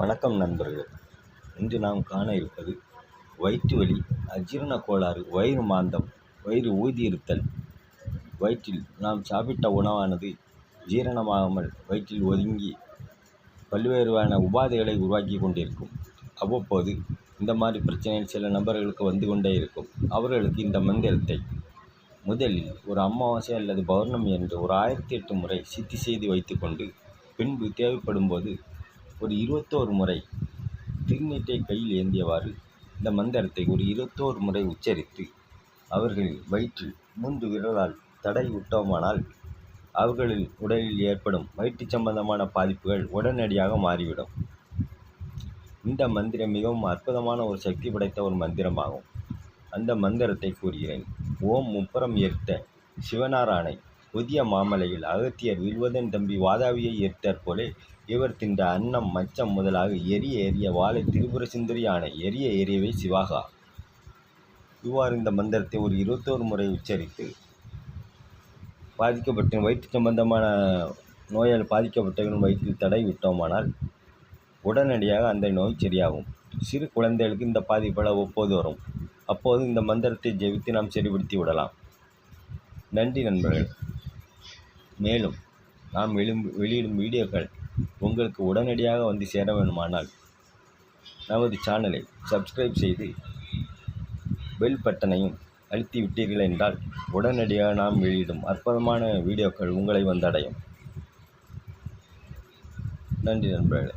வணக்கம் நண்பர்களே. இன்று நாம் காண இருப்பது வயிற்று வலி அஜீரண கோளாறு வயிறு மாந்தம் வயிறு ஊதியிருத்தல். வயிற்றில் நாம் சாப்பிட்ட உணவானது ஜீரணமாகாமல் வயிற்றில் ஒதுங்கி பல்வேறுவான உபாதைகளை உருவாக்கி கொண்டிருக்கும். அவ்வப்போது இந்த மாதிரி பிரச்சனைகள் சில நபர்களுக்கு வந்து கொண்டே இருக்கும். அவர்களுக்கு இந்த மந்திரத்தை முதலில் ஒரு அமாவாசை அல்லது பௌர்ணமி என்று ஒரு ஆயிரத்தி எட்டு முறை சித்தி செய்து வைத்துக்கொண்டு பின்பு தேவைப்படும்போது ஒரு இருபத்தோரு முறை திருநீற்றை கையில் ஏந்தியவாறு இந்த மந்திரத்தை ஒரு இருபத்தோரு முறை உச்சரித்து அவர்கள் வயிற்றில் மூன்று விரலால் தடை விட்டோமானால் அவர்களின் உடலில் ஏற்படும் வயிற்று சம்பந்தமான பாதிப்புகள் உடனடியாக மாறிவிடும். இந்த மந்திரம் மிகவும் அற்புதமான ஒரு சக்தி படைத்த ஒரு மந்திரமாகும். அந்த மந்திரத்தை கூறுகிறேன். ஓம் முப்புறம் ஏற்ற சிவனாராணை புதிய மாமலையில் அகத்தியர் வில்வதன் தம்பி வாதாவியை ஏற்றாற் போலே இவர் தின்ற அன்னம் மச்சம் முதலாக எரிய எரிய வாழை திரிபுர சுந்தரியான எரிய எரியவை சிவாகா. இவ்வாறு இந்த மந்திரத்தை ஒரு இருபத்தோரு முறை உச்சரித்து பாதிக்கப்பட்ட வயிற்று சம்பந்தமான நோயால் பாதிக்கப்பட்டவர்கள் வயிற்றில் தடை விட்டோமானால் உடனடியாக அந்த நோய் சரியாகும். சிறு குழந்தைகளுக்கு இந்த பாதிப்பட ஒப்போது வரும். அப்போது இந்த மந்திரத்தை ஜெபித்து நாம் சரிபடுத்தி விடலாம். நன்றி நண்பர்கள். மேலும் நாம் எழும் வெளியிடும் வீடியோக்கள் உங்களுக்கு உடனடியாக வந்து சேர வேண்டுமானால் நமது சேனலை சப்ஸ்கிரைப் செய்து பெல் பட்டனையும் அழுத்தி விட்டீர்கள் என்றால் உடனடியாக நாம் வெளியிடும் அற்புதமான வீடியோக்கள் உங்களை வந்தடையும் நன்றி நண்பர்களே.